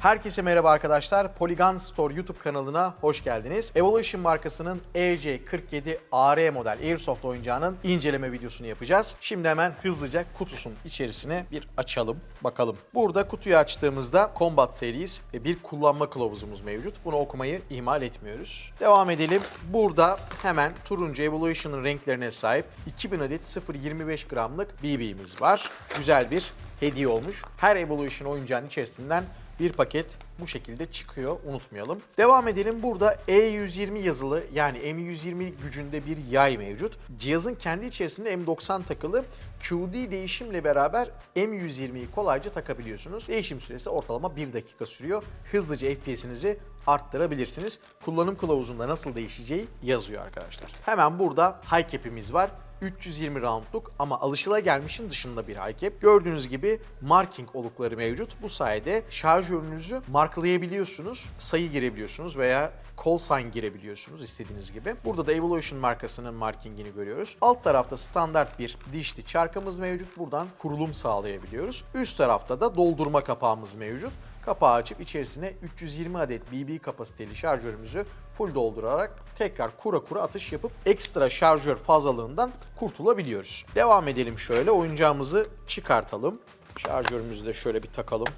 Herkese merhaba arkadaşlar. Polygon Store YouTube kanalına hoş geldiniz. Evolution markasının E EC47 AR model Airsoft oyuncağının inceleme videosunu yapacağız. Şimdi hemen hızlıca kutusun içerisine bir açalım, bakalım. Burada kutuyu açtığımızda Combat Series ve bir kullanma kılavuzumuz mevcut. Bunu okumayı ihmal etmiyoruz. Devam edelim. Burada hemen turuncu Evolution'ın renklerine sahip 2000 adet 0.25 gramlık BB'miz var. Güzel bir hediye olmuş. Her Evolution oyuncağın içerisinden bir paket bu şekilde çıkıyor unutmayalım. Devam edelim. Burada E120 yazılı yani M120 gücünde bir yay mevcut. Cihazın kendi içerisinde M90 takılı. QD değişimle beraber M120'yi kolayca takabiliyorsunuz. Değişim süresi ortalama 1 dakika sürüyor. Hızlıca FPS'inizi arttırabilirsiniz. Kullanım kılavuzunda nasıl değişeceği yazıyor arkadaşlar. Hemen burada high cap'imiz var. 320 roundluk ama alışılagelmişin dışında bir high. Gördüğünüz gibi marking olukları mevcut. Bu sayede şarjörünüzü markalayabiliyorsunuz, sayı girebiliyorsunuz veya call sign girebiliyorsunuz istediğiniz gibi. Burada da Evolution markasının markingini görüyoruz. Alt tarafta standart bir dişli çarkımız mevcut. Buradan kurulum sağlayabiliyoruz. Üst tarafta da doldurma kapağımız mevcut. Kapağı açıp içerisine 320 adet BB kapasiteli şarjörümüzü full doldurarak tekrar kura kura atış yapıp ekstra şarjör fazlalığından kurtulabiliyoruz. Devam edelim şöyle oyuncağımızı çıkartalım. Şarjörümüzü de şöyle bir takalım.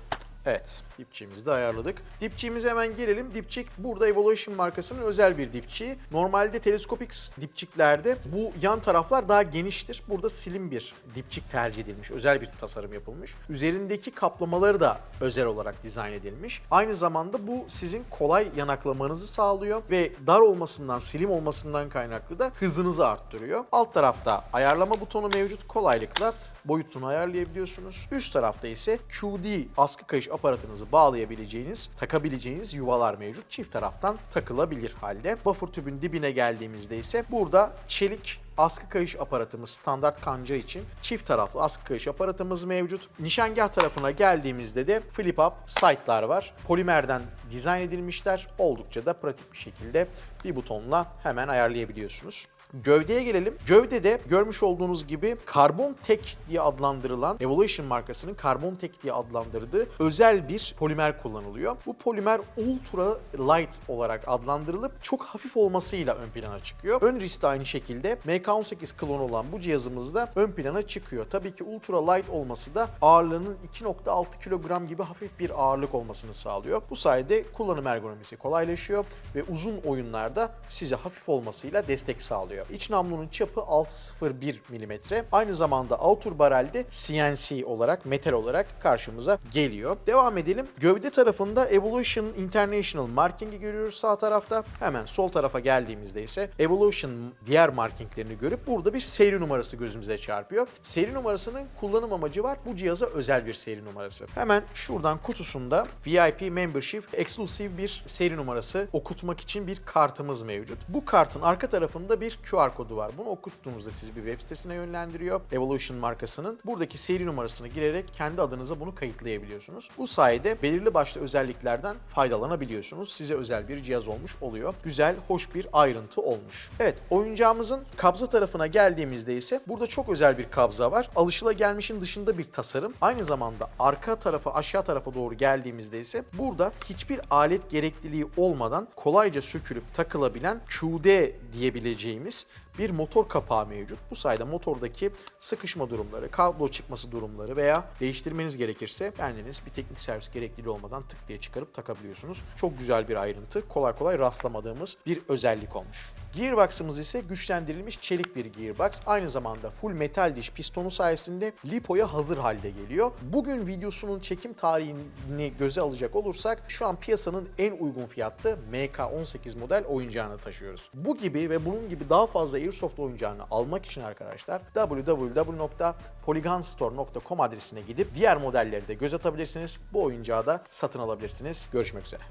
Evet, dipçiğimizi de ayarladık. Dipçiğimize hemen gelelim. Dipçik burada Evolution markasının özel bir dipçiği. Normalde teleskopik dipçiklerde bu yan taraflar daha geniştir. Burada slim bir dipçik tercih edilmiş. Özel bir tasarım yapılmış. Üzerindeki kaplamaları da özel olarak dizayn edilmiş. Aynı zamanda bu sizin kolay yanaklamanızı sağlıyor ve dar olmasından, slim olmasından kaynaklı da hızınızı arttırıyor. Alt tarafta ayarlama butonu mevcut. Kolaylıkla boyutunu ayarlayabiliyorsunuz. Üst tarafta ise QD askı kayış aparatınızı bağlayabileceğiniz, takabileceğiniz yuvalar mevcut. Çift taraftan takılabilir halde. Buffer tübün dibine geldiğimizde ise burada çelik askı kayış aparatımız standart kanca için çift taraflı askı kayış aparatımız mevcut. Nişangah tarafına geldiğimizde de flip up sight'lar var. Polimerden dizayn edilmişler. Oldukça da pratik bir şekilde bir butonla hemen ayarlayabiliyorsunuz. Gövdeye gelelim. Gövdede görmüş olduğunuz gibi Carbon Tech diye adlandırılan Evolution markasının Carbon Tech diye adlandırdığı özel bir polimer kullanılıyor. Bu polimer ultra light olarak adlandırılıp çok hafif olmasıyla ön plana çıkıyor. Ön wrist aynı şekilde MK18 klon olan bu cihazımızda ön plana çıkıyor. Tabii ki ultra light olması da ağırlığının 2.6 kilogram gibi hafif bir ağırlık olmasını sağlıyor. Bu sayede kullanım ergonomisi kolaylaşıyor ve uzun oyunlarda size hafif olmasıyla destek sağlıyor. İç namlunun çapı 6.01 mm. Aynı zamanda outer barrelde CNC olarak, metal olarak karşımıza geliyor. Devam edelim. Gövde tarafında Evolution International markingi görüyoruz sağ tarafta. Hemen sol tarafa geldiğimizde ise Evolution diğer markinglerini görüp burada bir seri numarası gözümüze çarpıyor. Seri numarasının kullanım amacı var. Bu cihaza özel bir seri numarası. Hemen şuradan kutusunda VIP Membership Exclusive bir seri numarası okutmak için bir kartımız mevcut. Bu kartın arka tarafında bir QR kodu var. Bunu okuttuğunuzda sizi bir web sitesine yönlendiriyor. Evolution markasının. Buradaki seri numarasını girerek kendi adınıza bunu kayıtlayabiliyorsunuz. Bu sayede belirli başlı özelliklerden faydalanabiliyorsunuz. Size özel bir cihaz olmuş oluyor. Güzel, hoş bir ayrıntı olmuş. Evet, oyuncağımızın kabza tarafına geldiğimizde ise burada çok özel bir kabza var. Alışılagelmişin dışında bir tasarım. Aynı zamanda arka tarafa, aşağı tarafa doğru geldiğimizde ise burada hiçbir alet gerekliliği olmadan kolayca sökülüp takılabilen QD diyebileceğimiz bir motor kapağı mevcut. Bu sayede motordaki sıkışma durumları, kablo çıkması durumları veya değiştirmeniz gerekirse kendiniz bir teknik servis gerekliliği olmadan tık diye çıkarıp takabiliyorsunuz. Çok güzel bir ayrıntı. Kolay kolay rastlamadığımız bir özellik olmuş. Gearbox'ımız ise güçlendirilmiş çelik bir gearbox. Aynı zamanda full metal diş pistonu sayesinde lipoya hazır halde geliyor. Bugün videosunun çekim tarihini göze alacak olursak şu an piyasanın en uygun fiyatlı MK18 model oyuncağını taşıyoruz. Bu gibi ve bunun gibi daha fazla Airsoft oyuncağını almak için arkadaşlar www.polygonstore.com adresine gidip diğer modelleri de göz atabilirsiniz. Bu oyuncağı da satın alabilirsiniz. Görüşmek üzere.